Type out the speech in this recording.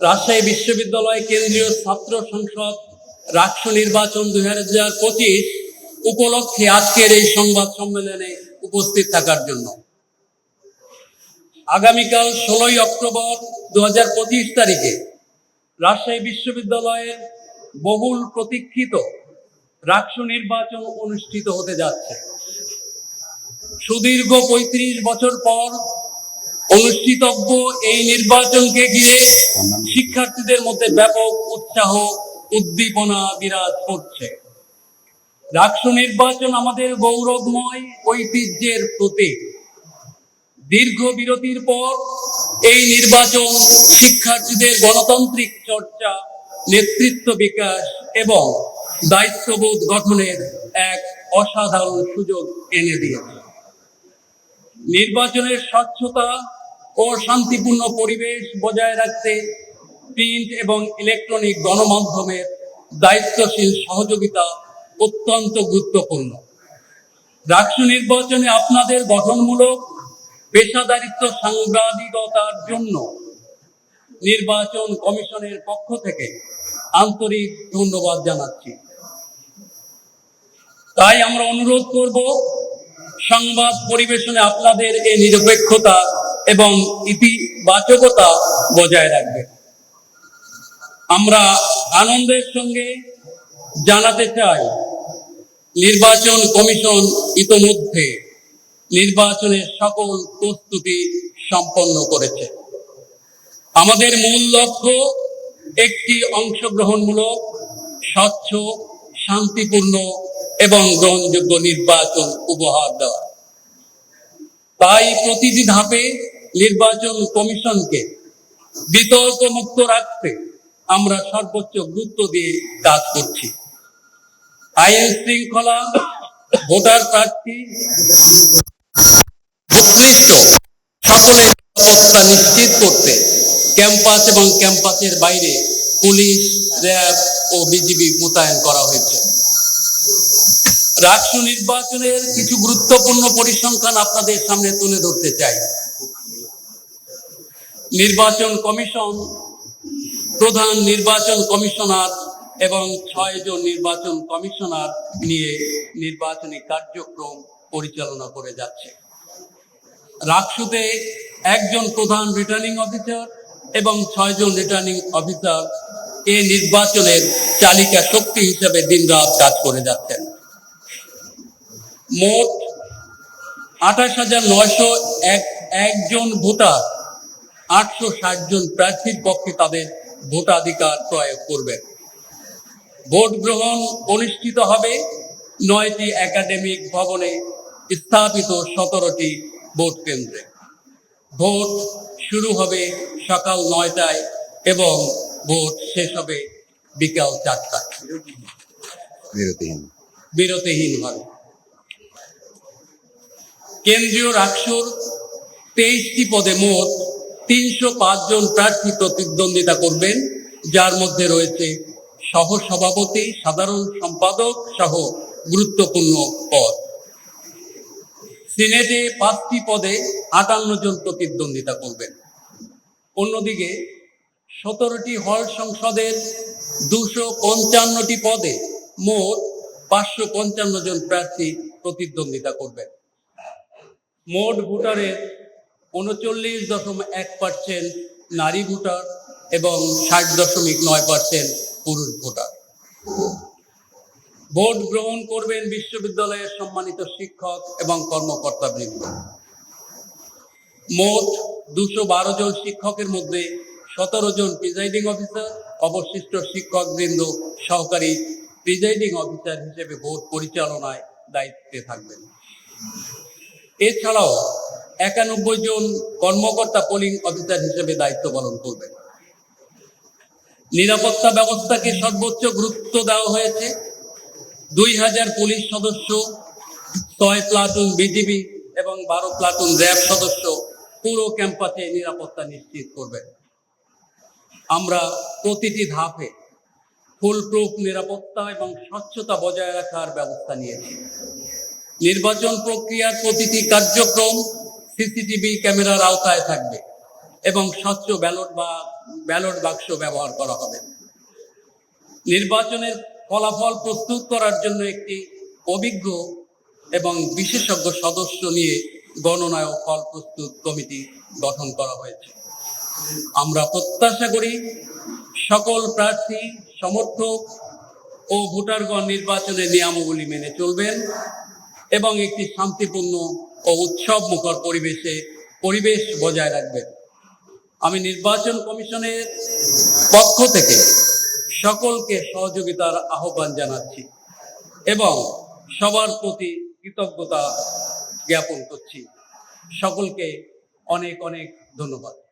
রাজশাহী বিশ্ববিদ্যালয় কেন্দ্রীয় ছাত্র সংসদ রাষ্ট্র নির্বাচন দুই হাজার পঁচিশ উপলক্ষে আজকের এই সংবাদ সম্মেলনে উপস্থিত থাকার জন্য। আগামীকাল ষোলোই অক্টোবর দু হাজার পঁচিশ তারিখে রাজশাহী বিশ্ববিদ্যালয়ের বহুল প্রতীক্ষিত রাষ্ট্র নির্বাচন অনুষ্ঠিত হতে যাচ্ছে। সুদীর্ঘ পঁয়ত্রিশ বছর পর অনুষ্ঠিতব্য এই নির্বাচনকে ঘিরে শিক্ষার্থীদের মধ্যে ব্যাপক উৎসাহ, উদ্দীপনা বিরাজ করছে। রাষ্ট্র নির্বাচন আমাদের গৌরবময় ঐতিহ্যের প্রতীক। দীর্ঘ বিরতির পর এই নির্বাচন শিক্ষার্থীদের গণতান্ত্রিক চর্চা, নেতৃত্ব বিকাশ এবং দায়িত্ববোধ গঠনের এক অসাধারণ সুযোগ এনে দিয়েছে। নির্বাচনের স্বচ্ছতা ও শান্তিপূর্ণ পরিবেশ বজায় রাখতে প্রিন্ট এবং ইলেকট্রনিক গণমাধ্যমের দায়িত্বশীল সহযোগিতা অত্যন্ত গুরুত্বপূর্ণ। রাষ্ট্র নির্বাচনে আপনাদের গঠনমূলক পেশাদারিত্ব সাংবাদিকতার জন্য নির্বাচন কমিশনের পক্ষ থেকে আন্তরিক ধন্যবাদ জানাচ্ছি। তাই আমরা অনুরোধ করব, সংবাদ পরিবেশনে আপনাদের এই নিরপেক্ষতা এবং ইতিবাচকতা বজায় রাখবে। আমরা আনন্দের সঙ্গে জানাতে চাই, নির্বাচন কমিশন ইতোমধ্যে নির্বাচনের সকল প্রস্তুতি সম্পন্ন করেছে। আমাদের মূল লক্ষ্য একটি অংশগ্রহণমূলক, স্বচ্ছ, শান্তিপূর্ণ এবং গ্রহণযোগ্য নির্বাচন উপহার দেওয়া। তাই প্রতিটি ধাপে নির্বাচন কমিশনকে বিতর্ক মুক্ত রাখতে আমরা সর্বোচ্চ গুরুত্ব দিয়ে কাজ করছি। আইন শৃঙ্খলা, ভোটার প্রার্থী সকলের নিরাপত্তা নিশ্চিত করতে ক্যাম্পাস এবং ক্যাম্পাসের বাইরে পুলিশ, র্যাব ও বিজিবি মোতায়েন করা হয়েছে। রাষ্ট্র নির্বাচনের কিছু গুরুত্বপূর্ণ পরিসংখ্যান আপনাদের সামনে তুলে ধরতে চাই। নির্বাচন কমিশন, প্রধান নির্বাচন কমিশনার এবং ছয় জন নির্বাচন কমিশনার নিয়ে নির্বাচনী কার্যক্রম পরিচালনা করে যাচ্ছে। রাকসুতে একজন প্রধান রিটার্নিং অফিসার এবং ছয়জন রিটার্নিং অফিসার এ নির্বাচনের চালিকা শক্তি হিসেবে দিনরাত কাজ করে যাচ্ছেন। মোট আঠাশ হাজার নয়শো এক একজন ভোটার আটশো ষাট জন প্রার্থীর পক্ষে তাদের ভোটাধিকার প্রয়োগ করবেন ভোট গ্রহণ অনুষ্ঠিত হবে নয়টি একাডেমিক ভবনে স্থাপিত সতেরোটি ভোট কেন্দ্রে। ভোট শুরু হবে সকাল নয়টায় এবং ভোট শেষ হবে বিকাল চারটায়। বিরতিহীন। বিরতিহীনভাবে কেন্দ্রীয় রাষ্ট্র তেইশটি পদে মোট তিনশো পাঁচ জন প্রার্থী প্রতিদ্বন্দ্বিতা করবেন, যার মধ্যে রয়েছে সহ সভাপতি সাধারণ সম্পাদক সহ গুরুত্বপূর্ণ পদ। সিনেটে পাঁচটি পদে আটান্ন জন প্রতিদ্বন্দ্বিতা করবেন। অন্যদিকে সতেরোটি হল সংসদের দুশো পঞ্চান্নটি পদে মোট পাঁচশো পঞ্চান্ন জন প্রার্থী প্রতিদ্বন্দ্বিতা করবেন। মোট ভোটারের উনচল্লিশ দশমিক এক পার্সেন্ট নারী ভোটার এবং ষাট দশমিক নয় পার্সেন্ট পুরুষ ভোটার। ভোট গ্রহণ করবেন বিশ্ববিদ্যালয়ের সম্মানিত শিক্ষক এবং কর্মকর্তা কর্মকর্তাবৃন্দ। মোট দুশো বারো জন শিক্ষকের মধ্যে সতেরো জন প্রিজাইডিং অফিসার, অবশিষ্ট শিক্ষক শিক্ষকবৃন্দ সহকারী প্রিজাইডিং অফিসার হিসেবে ভোট পরিচালনায় দায়িত্বে থাকবেন। এছাড়াও একানব্বই জন কর্মকর্তা পোলিং অফিসার হিসেবে দায়িত্ব পালন করবেন। নিরাপত্তা ব্যবস্থাকে সর্বোচ্চ গুরুত্ব দেওয়া হয়েছে। দুই হাজার পুলিশ সদস্য, ছয় প্লাটুন বিজিবি এবং বারো প্লাটুন র্যাব সদস্য পুরো ক্যাম্পাসে নিরাপত্তা নিশ্চিত করবেন। আমরা প্রতিটি ধাপে ফুল ফুলপ্রুফ নিরাপত্তা এবং স্বচ্ছতা বজায় রাখার ব্যবস্থা নিয়েছি। নির্বাচন প্রক্রিয়ার প্রতিটি কার্যক্রম সিসিটিভি ক্যামেরার আওতায় থাকবে এবং স্বচ্ছ ব্যালট বা ব্যালট বাক্স ব্যবহার করা হবে। নির্বাচনের ফলাফল প্রস্তুত করার জন্য একটি অভিজ্ঞ এবং বিশেষজ্ঞ সদস্য নিয়ে গণনায় ফল প্রস্তুত কমিটি গঠন করা হয়েছে। আমরা প্রত্যাশা করি সকল প্রার্থী, সমর্থক ও ভোটারগণ নির্বাচনের নিয়মাবলী মেনে চলবেন এবং একটি শান্তিপূর্ণ ও উৎসব মুখর পরিবেশে পরিবেশ বজায় রাখবেন আমি নির্বাচন কমিশনের পক্ষ থেকে সকলকে সহযোগিতার আহ্বান জানাচ্ছি এবং সবার প্রতি কৃতজ্ঞতা জ্ঞাপন করছি। সকলকে অনেক অনেক ধন্যবাদ।